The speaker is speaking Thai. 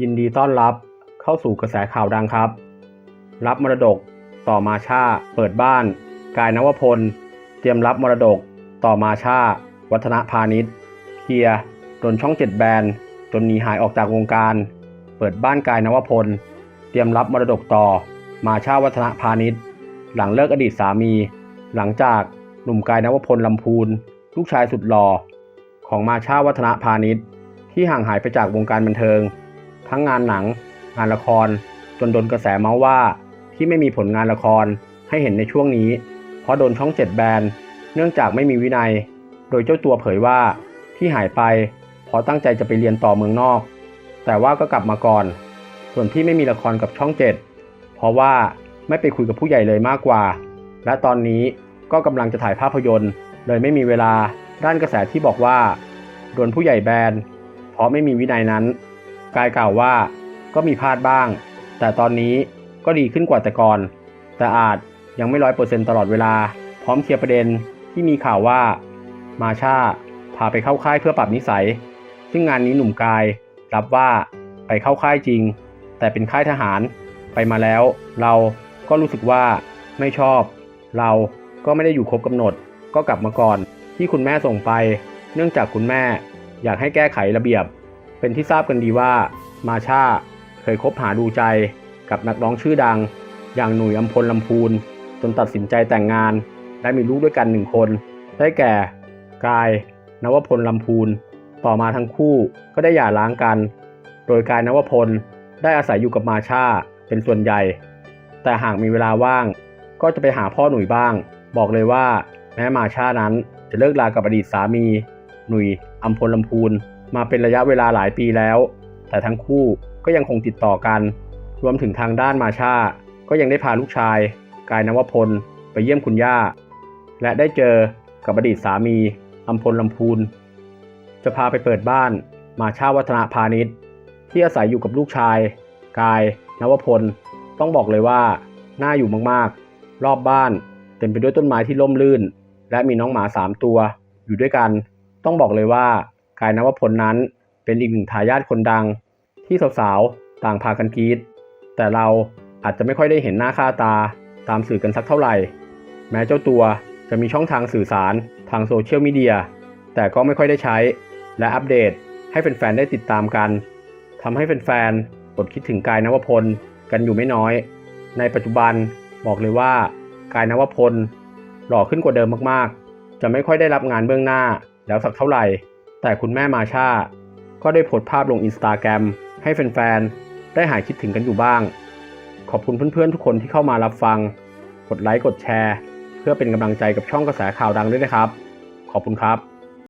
ยินดีต้อนรับเข้าสู่กระแสข่าวดังครับ รับมรดกต่อมาชาเปิดบ้าน กายนวพล เตรียมรับมรดกต่อมาชา วัฒนพาณิชย์เคลียร์โดนช่องเจ็ดแบนจนหนีหายออกจากวงการ เปิดบ้านกายนวพล เตรียมรับมรดกต่อ มาชาวัฒนพาณิชย์ หลังเลิกอดีตสามี หลังจากหนุ่มกายนวพลลำพูน ลูกชายสุดหล่อของมาชาวัฒนพาณิชย์ ที่ห่างหายไปจากวงการบันเทิง ทั้งงานหนัง งานละคร จนโดนกระแสเมาส์ว่า ที่ไม่มีผลงานละครให้เห็นในช่วงนี้ เพราะโดนช่องเจ็ดแบนเนื่องจากไม่มีวินัย โดยเจ้าตัวเผยว่าที่หายไปเพราะตั้งใจจะไปเรียนต่อเมืองนอก แต่ว่าก็กลับมาก่อน ส่วนที่ไม่มีละครกับช่องเจ็ดเพราะว่าไม่ไปคุยกับผู้ใหญ่เลยมากกว่า และตอนนี้ก็กำลังจะถ่ายภาพยนตร์ เลยไม่มีเวลาด้านกระแสที่บอกว่าโดนผู้ใหญ่แบนเพราะไม่มีวินัยนั้น กายกล่าวว่า ก็มีพลาดบ้าง แต่ตอนนี้ก็ดีขึ้นกว่าแต่ก่อน แต่อาจยังไม่ร้อยเปอร์เซ็นต์ตลอดเวลา พร้อมเคลียร์ประเด็นที่มีข่าวว่า มาชาพาไปเข้าค่ายเพื่อปรับนิสัย ซึ่งงานนี้หนุ่มกายรับว่าไปเข้าค่ายจริง แต่เป็นค่ายทหารไปมาแล้ว เราก็รู้สึกว่าไม่ชอบ เราก็ไม่ได้อยู่ครบกำหนด ก็กลับมาก่อน ที่คุณแม่ส่งไป เนื่องจากคุณแม่อยากให้แก้ไขระเบียบ เป็นที่ทราบกันดีว่ามาชาเคยคบหาดูใจกับนักร้องชื่อดัง อย่างหนุ่ยอัมพลลำพูน จนตัดสินใจแต่งงาน และมีลูกด้วยกันหนึ่งคน ได้แก่ กาย นวพลลำพูน ต่อมาทั้งคู่ก็ได้หย่าร้างกัน โดยกายนวพลได้อาศัยอยู่กับมาชาเป็นส่วนใหญ่ แต่หากมีเวลาว่าง ก็จะไปหาพ่อหนุ่ยบ้าง บอกเลยว่าแม้มาชานั้นจะเลิกลากับอดีตสามี หนุ่ยอัมพลลำพูน มาเป็นระยะเวลาหลายปีแล้ว แต่ทั้งคู่ก็ยังคงติดต่อกัน รวมถึงทางด้านมาชาก็ยังได้พาลูกชาย กายนวพล ไปเยี่ยมคุณย่า และได้เจอกับอดีตสามีอัมพลลำพูน จะพาไปเปิดบ้านมาชาวัฒนาพาณิชย์ ที่อาศัยอยู่กับลูกชาย กาย นวพล ต้องบอกเลยว่า น่าอยู่มากๆ รอบบ้านเต็มไปด้วยต้นไม้ที่ร่มรื่น และมีน้องหมาสามตัว อยู่ด้วยกัน ต้องบอกเลยว่า กายนวพลนั้นเป็นอีกหนึ่งทายาทคนดัง ที่สาวๆ ต่างพากันกรีดแต่เราอาจจะไม่ค่อยได้เห็นหน้าค่าตาตามสื่อกันสักเท่าไหร่ แม้เจ้าตัวจะมีช่องทางสื่อสารทางโซเชียลมีเดียแต่ก็ไม่ค่อยได้ใช้ และอัปเดตให้แฟนๆ ได้ติดตามกันทำให้แฟนๆ อดคิดถึงกายนวพลกันอยู่ไม่น้อย ในปัจจุบันบอกเลยว่ากายนวพลหล่อขึ้นกว่าเดิมมากๆ จะไม่ค่อยได้รับงานเบื้องหน้าแล้วสักเท่าไหร่ แต่คุณแม่มาชาก็ได้โพสต์ภาพลงอินสตาแกรมให้แฟนๆ ได้หายคิดถึงกันอยู่บ้าง ขอบคุณเพื่อนๆ ทุกคนที่เข้ามารับฟัง กดไลค์ กดแชร์ เพื่อเป็นกำลังใจกับช่องกระแสข่าวดังด้วยนะครับ ขอบคุณครับ